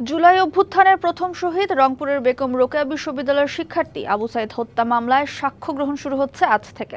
জুলাই অভ্যুত্থানের প্রথম শহীদ রংপুরের বেগম রোকেয়া বিশ্ববিদ্যালয়ের শিক্ষার্থী আবু সাইদ হত্যা মামলায় সাক্ষ্য গ্রহণ শুরু হচ্ছে আজ থেকে।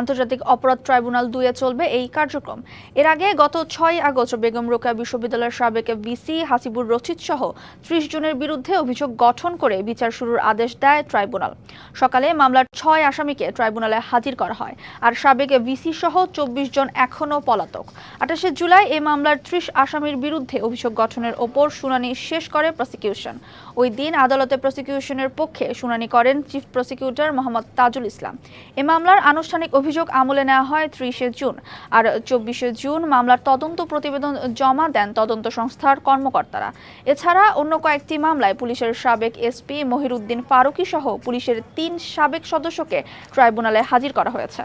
আন্তর্জাতিক অপরাধ ট্রাইব্যুনাল দুয়ে চলবে এই কার্যক্রম। এর আগে গত ছয় আগস্ট বেগম রোকেয়া বিশ্ববিদ্যালয়ের সাবেক ভিসি হাসিবুর রচিত সহ ত্রিশ জনের বিরুদ্ধে অভিযোগ গঠন করে বিচার শুরুর আদেশ দেয় ট্রাইব্যুনাল। সকালে মামলার ছয় আসামিকে ট্রাইব্যুনালে হাজির করা হয় আর সাবেক ভিসি সহ চব্বিশ জন এখনও পলাতক। আঠাশে জুলাই এ মামলার ত্রিশ আসামির বিরুদ্ধে অভিযোগ গঠনের ওপর শুনানি শেষ করে প্রসিকিউশন ওই দিন আদালতে প্রসিকিউশনের পক্ষে শুনানি করেন চিফ প্রসিকিউটর মোহাম্মদ তাজুল ইসলাম। এ মামলার আনুষ্ঠানিক অভিযোগ আমলে নেওয়া হয় ত্রিশে জুন। আর চব্বিশে জুন মামলার তদন্ত প্রতিবেদন জমা দেন তদন্ত সংস্থার কর্মকর্তারা। এছাড়া অন্য কয়েকটি মামলায় পুলিশের সাবেক এসপি মহিরুদ্দিন ফারুকী সহ পুলিশের তিন সাবেক সদস্যকে ট্রাইব্যুনালে হাজির করা হয়েছে।